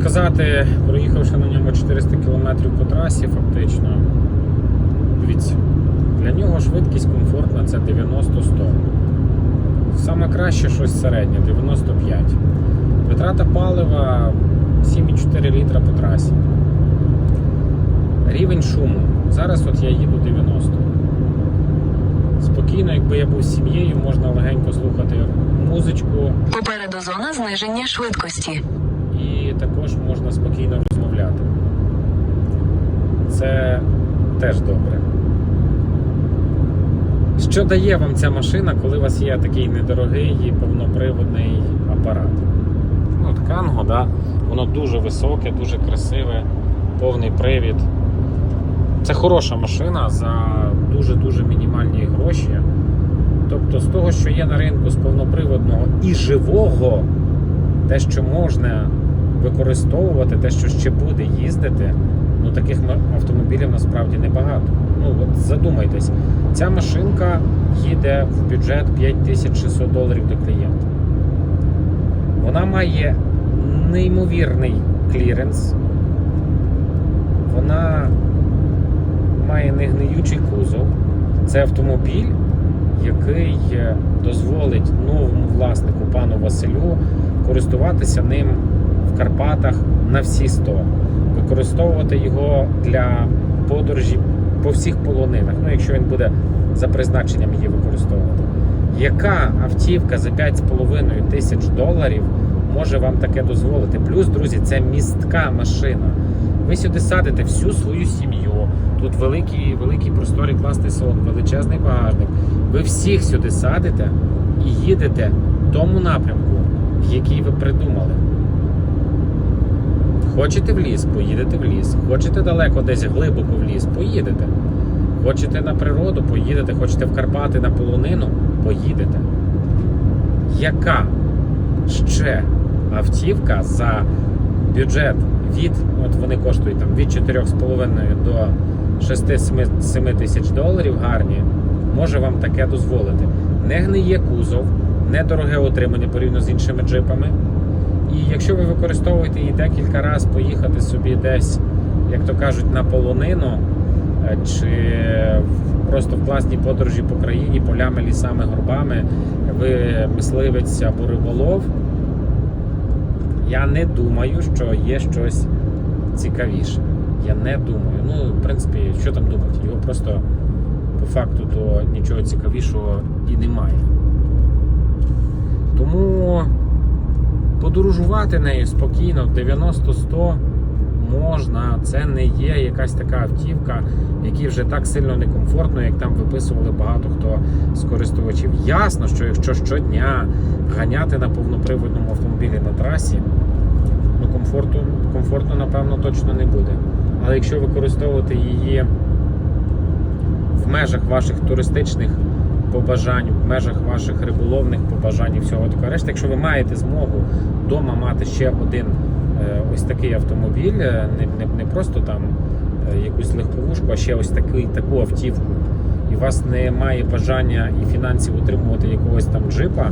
сказати, проїхавши на ньому 400 км по трасі, фактично, дивіться, для нього швидкість комфортна це 90-100. Саме краще щось середнє 95. Витрата палива 7,4 літра по трасі. Рівень шуму. Зараз от я їду 90. Спокійно, якби я був сім'єю, можна легенько слухати музичку, Попереду зона зниження швидкості. Також можна спокійно розмовляти. Це теж добре. Що дає вам ця машина, коли у вас є такий недорогий і повноприводний апарат? Ну, от Канго, да? воно дуже високе, дуже красиве, повний привід. Це хороша машина за дуже-дуже мінімальні гроші. Тобто з того, що є на ринку з повноприводного і живого, те, що можна використовувати, те, що ще буде їздити, ну таких автомобілів насправді небагато. Ну от задумайтесь, ця машинка їде в бюджет 5600 доларів до клієнта. Вона має неймовірний кліренс. Вона має негниючий кузов. Це автомобіль, який е, дозволить новому власнику пану Василю користуватися ним Карпатах на всі 100, використовувати його для подорожі по всіх полонинах, ну якщо він буде за призначенням її використовувати. Яка автівка за 5,5 тисяч доларів може вам таке дозволити? Плюс, друзі, це містка машина. Ви сюди садите всю свою сім'ю. Тут великий, великий просторий класний салон, величезний багажник. Ви всіх сюди садите і їдете в тому напрямку, в який ви придумали. Хочете в ліс, поїдете в ліс. Хочете далеко десь глибоко в ліс, поїдете. Хочете на природу, поїдете. Хочете в Карпати на полонину, поїдете. Яка ще автівка за бюджет від, от вони коштують там від 4,5 до 6-7 тисяч доларів гарні, може вам таке дозволити. Не гниє кузов, недороге утримання порівняно з іншими джипами. І якщо ви використовуєте її декілька разів поїхати собі десь, як то кажуть, на полонину, е, чи просто в класній подорожі по країні, полями, лісами, горбами, ви мисливець або риболов, я не думаю, що є щось цікавіше. Я не думаю. Ну, в принципі, що там думати? Його просто по факту то нічого цікавішого і немає. Тому подорожувати нею спокійно в 90-100 можна. Це не є якась така автівка, якій вже так сильно некомфортно, як там виписували багато хто з користувачів. Ясно, що якщо щодня ганяти на повноприводному автомобілі на трасі, ну комфорту, комфортно, напевно, точно не буде. Але якщо використовувати її в межах ваших туристичних побажань, в межах ваших риболовних побажань і всього такого решта, якщо ви маєте змогу вдома мати ще один е, ось такий автомобіль, е, не, не, не просто там е, якусь легковушку, а ще ось такий, таку автівку, і у вас немає бажання і фінансів утримувати якогось там джипа,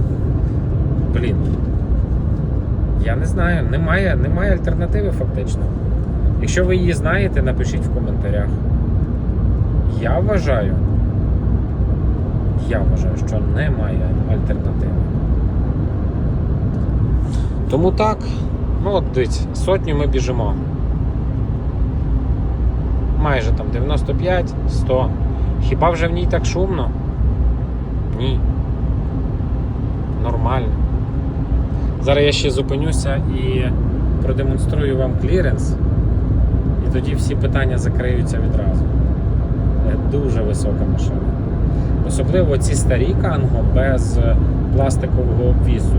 блін. Я не знаю, немає, немає альтернативи фактично. Якщо ви її знаєте, напишіть в коментарях. Я вважаю, я вважаю, що немає альтернативи. Тому так, ну от дивіться, сотню ми біжимо. Майже там 95, 100. Хіба вже в ній так шумно? Ні. Нормально. Зараз я ще зупинюся і продемонструю вам кліренс. І тоді всі питання закриються відразу. Це дуже висока машина. Особливо ці старі канго без пластикового обвісу.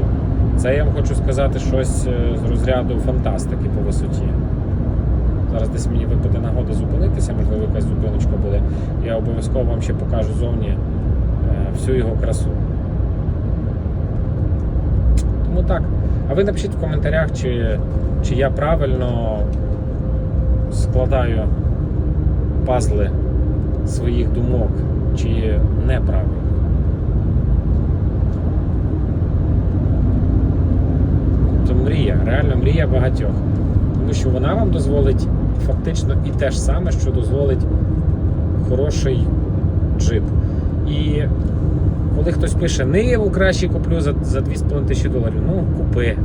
Це я вам хочу сказати щось е, з розряду фантастики по висоті. Зараз десь мені випаде нагода зупинитися, можливо, якась зупиночка буде. Я обов'язково вам ще покажу зовні е, всю його красу. Тому так. А ви напишіть в коментарях, чи, чи я правильно складаю пазли своїх думок, чи неправильно. Це мрія, реально мрія багатьох. тому що вона вам дозволить фактично і те ж саме, що дозволить хороший джип. І коли хтось пише Ниву краще куплю за, за 2,5 тисячі доларів, ну купи.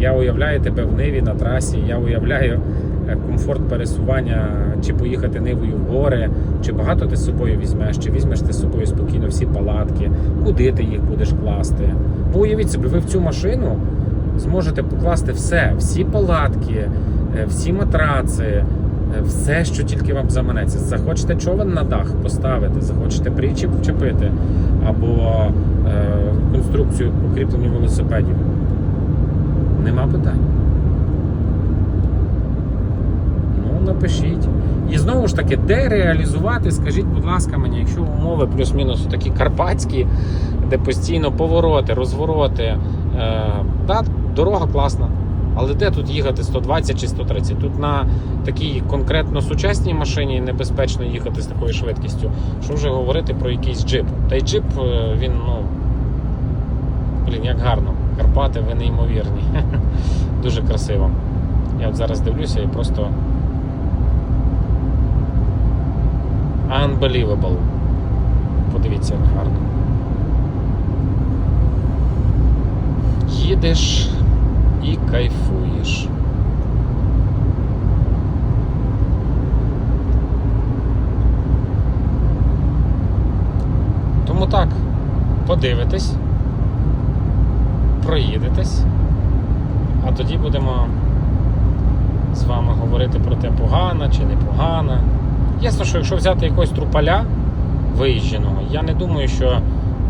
Я уявляю тебе в Ниві на трасі, я уявляю е, комфорт пересування, чи поїхати Нивою в гори, чи багато ти з собою візьмеш, чи візьмеш ти з собою спокійно всі палатки, куди ти їх будеш класти. Бо уявіть собі, ви в цю машину зможете покласти все, всі палатки, е, всі матраци, е, все, що тільки вам заманеться. Захочете човен на дах поставити, захочете причіп вчепити, або е, конструкцію покріплення велосипедів. Нема питань. Ну, напишіть. І знову ж таки, де реалізувати, скажіть, будь ласка, мені, якщо умови плюс-мінус такі карпатські, де постійно повороти, розвороти. Е, да, дорога класна. Але де тут їхати 120 чи 130? Тут на такій конкретно сучасній машині небезпечно їхати з такою швидкістю. Що вже говорити про якийсь джип. Та й джип, е, він, ну. Блін, як гарно. Карпати, ви неймовірні. Дуже красиво. Я от зараз дивлюся і просто. Unbelievable. Подивіться, як гарно. Їдеш і кайфуєш. Тому так, подивитесь, проїдетесь, а тоді будемо з вами говорити про те, погана чи не погана. Ясно, що якщо взяти якогось трупаля виїждженого, я не думаю, що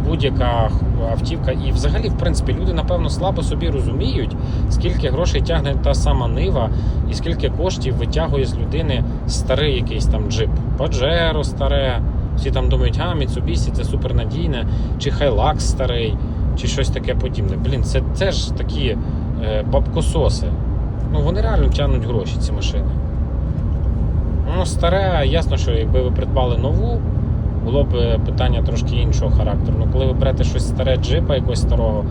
будь-яка автівка, і взагалі, в принципі, люди, напевно, слабо собі розуміють, скільки грошей тягне та сама нива, і скільки коштів витягує з людини старий якийсь там джип. Паджеро старе. Всі там думають, а Mitsubishi це супернадійне, чи Hilux старий, чи щось таке подібне. Блін, це, це ж такі е, бабкососи. Ну, вони реально тягнуть гроші, ці машини. Ну, старе, ясно, що якби ви придбали нову, було б е, питання трошки іншого характеру. Ну, коли ви берете щось старе джипа якогось старого.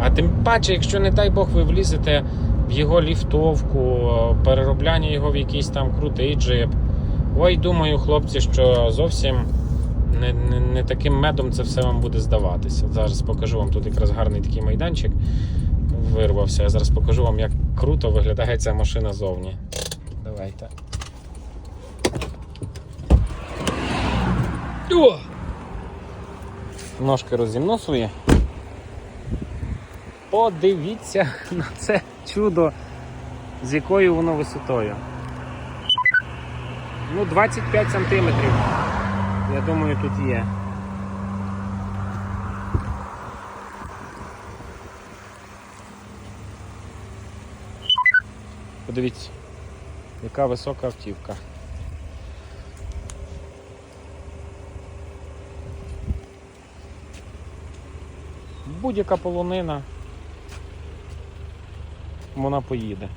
А тим паче, якщо, не дай Бог, ви влізете в його ліфтовку, переробляння його в якийсь там крутий джип. Ой, думаю, хлопці, що зовсім не, не, не таким медом це все вам буде здаватися. Зараз покажу вам тут якраз гарний такий майданчик вирвався. Я зараз покажу вам, як круто виглядає ця машина зовні. Давайте. О! Ножки розімну свої. Подивіться на це чудо, з якою воно висотою. Ну, 25 сантиметрів. Я думаю, тут є. Подивіться, яка висока автівка. Будь-яка полонина вона поїде.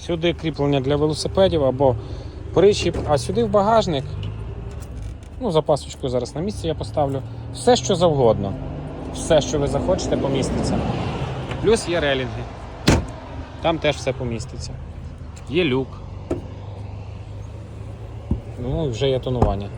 Сюди кріплення для велосипедів або причіп, а сюди в багажник. Ну, запасочку зараз на місці я поставлю. Все, що завгодно. Все, що ви захочете, поміститься. Плюс є релінги. Там теж все поміститься. Є люк. Ну вже є тонування.